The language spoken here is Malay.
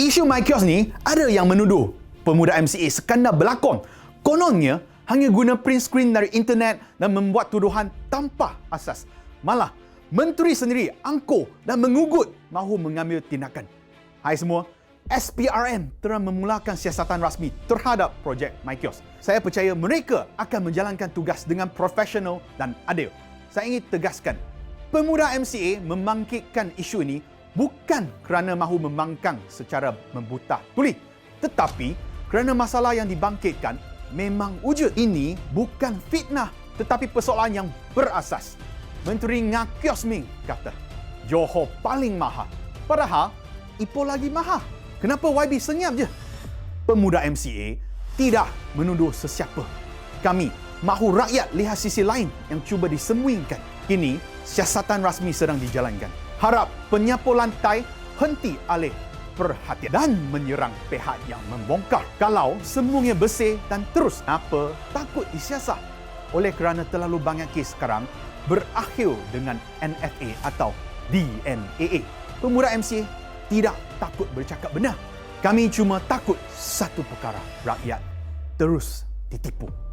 Isu MyKios ni ada yang menuduh pemuda MCA sekadar berlakon. Kononnya hanya guna print screen dari internet dan membuat tuduhan tanpa asas. Malah, menteri sendiri angkuh dan mengugut mahu mengambil tindakan. Hai semua, SPRM telah memulakan siasatan rasmi terhadap projek MyKios. Saya percaya mereka akan menjalankan tugas dengan profesional dan adil. Saya ingin tegaskan, pemuda MCA membangkitkan isu ini bukan kerana mahu membangkang secara membuta tuli, tetapi kerana masalah yang dibangkitkan memang wujud. Ini bukan fitnah tetapi persoalan yang berasas. Menteri Ngakios Ming kata, Johor paling mahal. Padahal, Ipoh lagi mahal. Kenapa YB senyap je? Pemuda MCA tidak menuduh sesiapa. Kami mahu rakyat lihat sisi lain yang cuba disemuingkan. Kini, siasatan rasmi sedang dijalankan. Harap penyapu lantai henti alih perhatian dan menyerang pihak yang membongkar. Kalau semuanya bersih dan terus apa takut disiasat oleh kerana terlalu banyak kes sekarang berakhir dengan NFA atau DNAA. Pemuda MCA tidak takut bercakap benar. Kami cuma takut satu perkara, rakyat terus ditipu.